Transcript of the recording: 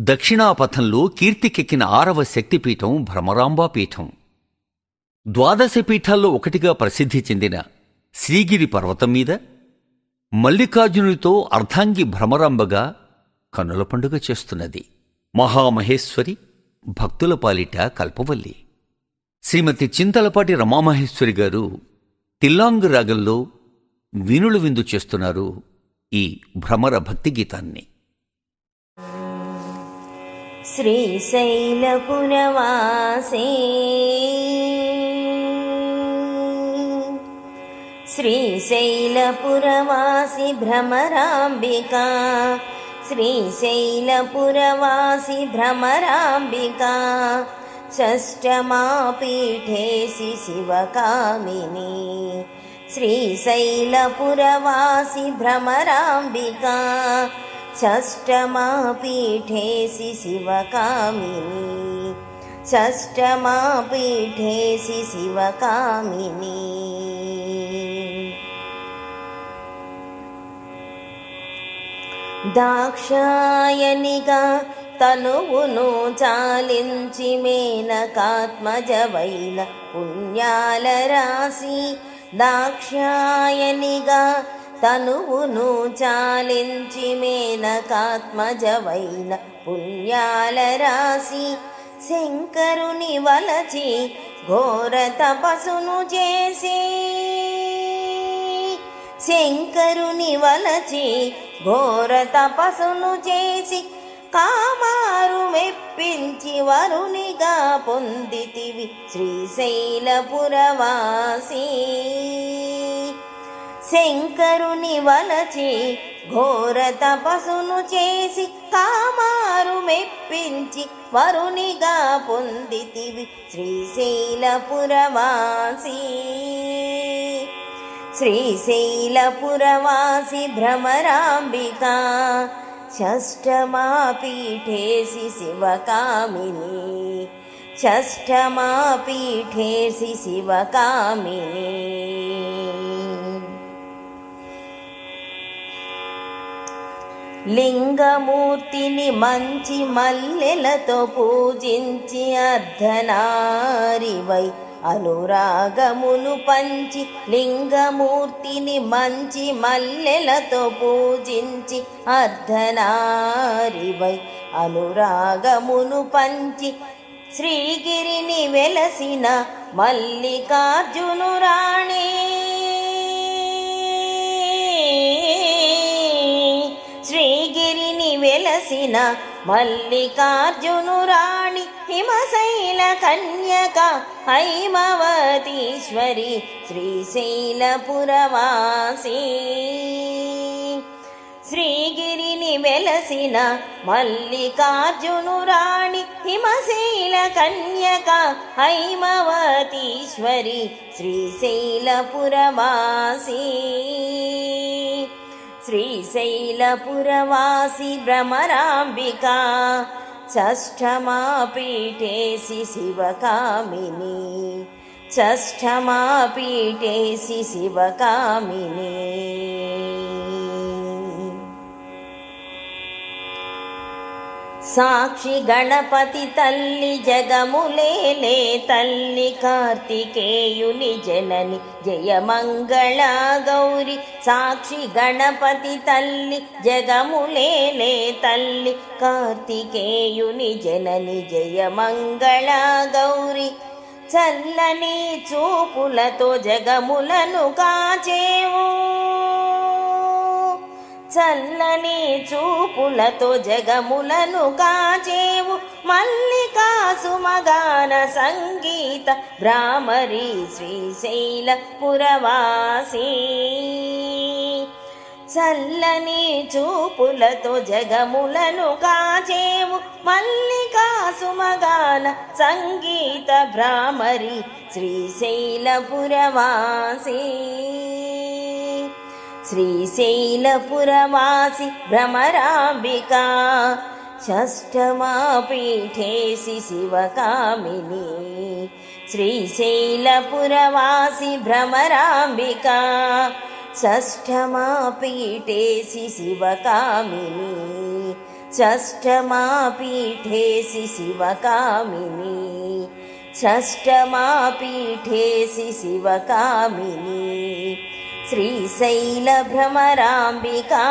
దక్షిణాపథంలో కీర్తికెక్కిన ఆరవ శక్తిపీఠం భ్రమరాంబా పీఠం. ద్వాదశ పీఠాల్లో ఒకటిగా ప్రసిద్ధి చెందిన శ్రీగిరి పర్వతం మీద మల్లికార్జునుడితో అర్ధాంగి భ్రమరాంబగా కన్నుల పండుగ చేస్తున్నది. మహామహేశ్వరి భక్తుల పాలిట కల్పవల్లి. శ్రీమతి చింతలపాటి రమామహేశ్వరి గారు తిల్లాంగ్ రాగంలో వీణులు విందు చేస్తున్నారు ఈ భ్రమర భక్తి గీతాన్ని श्रीशैलपुरवासे। श्रीशैलपुरवासि भ्रमराम्बिका। श्रीशैलपुरवासि भ्रमराम्बिका। षष्ठमापीठेसि शिवकामिनी। श्रीशैलपुरवासि भ्रमराम्बिका षष्ठमापीठेसि शिवकामिनी षष्ठमापीठेसि शिवकामिनी దాక్షాయనిగా తనువును చాలించి మేనకాత్మజవైన పుణ్యాల రాశి దాక్షాయనిగా తనువును చాలించి మేనకాత్మజవైన పుణ్యాల రాశి శంకరుని వలచి ఘోర తపసును చేసి శంకరుని వలచి ఘోర తపసును చేసి కామారు మెప్పించి వరునిగా పొందితివి శ్రీశైలపురవాసీ. శంకరుని వలచి ఘోర తపసును చేసి కామారు మెప్పించి వరునిగా పొందితివి శ్రీశైలపురవాసి. శ్రీశైలపురవాసి భ్రమరాంబిక షష్టమా పీఠేసి శివకామిని. షష్టమాపీఠేసి శివకామిని. లింగమూర్తిని మంచి మల్లెలతో పూజించి అర్ధనారివై అనురాగమును పంచి లింగమూర్తిని మంచి మల్లెలతో పూజించి అర్ధనారివై అనురాగమును పంచి శ్రీగిరిని వెలసిన మల్లికార్జును తీరిని వెలసిన మల్లికార్జును రాణి హిమశైల కన్యక హైమవతీశ్వరి శ్రీశైలపురవాసి. శ్రీగిరిని వెలసిన మల్లికార్జును రాణి హిమశైల కన్యక హైమవతీశ్వరి శ్రీశైలపురవాసీ. శ్రీశైలపురవాసి భ్రమరాంబికా షష్ఠమాపీఠేసి శివకామిని షష్ఠమాపీఠేసి శివకామిని. సాక్షి గణపతి తల్లి జగములేలే తల్లి కార్తికేయుని జనని జయమంగళ గౌరి. సాక్షి గణపతి తల్లి జగములేలే తల్లి కార్తికేయుని జనని జయమంగళ గౌరి. చల్లని చూపులతో జగములను కాచేవు. చల్లని చూపులతో జగములను కాచేవు. మల్లికా సుమగాన సంగీత భ్రామరి శ్రీశైల పురవాసి. చల్లని చూపులతో జగములను కాచేవు. మల్లికా సుమగాన సంగీత భ్రామరి శ్రీశైల పురవాసీ. శ్రీశైలపురవాసి భ్రమరాంబికా షష్టమాపీఠేసి శివకామిని. శ్రీశైలపురవాసి భ్రమరాంబికా షష్ఠమాపీఠేసి శివకామిని. షష్టమా పీఠేసి శివకామిని. షష్టమా श्रीशैलभ्रमराम्बिका।